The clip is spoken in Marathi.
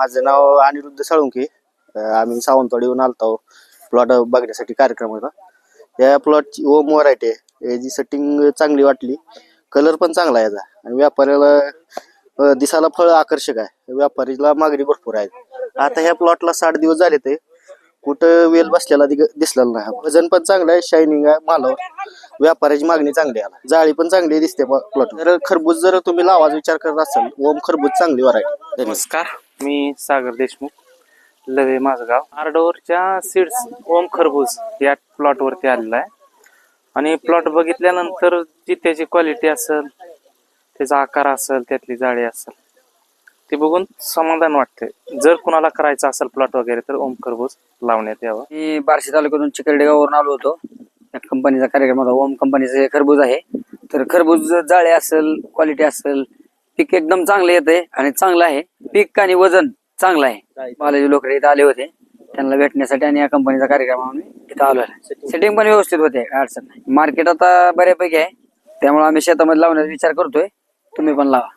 माझं नाव अनिरुद्ध साळुंके अं, आम्ही सावंतवाडीहून आलतो. प्लॉट बघण्यासाठी कार्यक्रम होता. या प्लॉटची ओम व्हरायटी आहे याची सेटिंग चांगली वाटली. कलर पण चांगला आहे याचा. आणि व्यापाऱ्याला दिसायला फळ आकर्षक आहे. व्यापारीला मागणी भरपूर आहे. आता ह्या प्लॉटला साठ दिवस झाले ते. कुठं वेल बसलेला दिसलेला नाही. वजन पण चांगलं आहे. शायनिंग आहे. मालावर व्यापाऱ्याची मागणी चांगली आहे जाळी पण चांगली दिसते प्लॉट जर खरबूज जर तुम्ही लावाचा विचार करत असाल ओम खरबूज चांगली व्हरायटी नमस्कार. मी सागर देशमुख लवे माझं गाव. आर्डोरच्या सीड्स ओम खरबूज या प्लॉट वरती आलेला आहे. आणि प्लॉट बघितल्यानंतर जी त्याची क्वालिटी असेल त्याचा आकार असेल त्यातली जाळी असेल ते बघून समाधान वाटते. जर कुणाला करायचं असेल प्लॉट वगैरे तर ओम खरबूज लावण्यात यावं. मी बार्शी तालुक्यातून चिकरडेगाववरून आलो होतो. या कंपनीचा कार्यक्रम होता. ओम कंपनीचं हे खरबूज आहे. तर खरबूज जाळे असेल क्वालिटी असेल पीक एकदम चांगलं येते आणि चांगलं आहे. पीक आणि वजन चांगलं आहे. बालाजी लोक इथं आले होते. त्यांना भेटण्यासाठी आणि या कंपनीचा कार्यक्रम आम्ही इथं आलो आहे. सेटिंग पण व्यवस्थित होते काय अडचण नाही. मार्केट आता बऱ्यापैकी आहे. त्यामुळे आम्ही शेतामध्ये लावण्याचा विचार करतोय. तुम्ही पण लावा.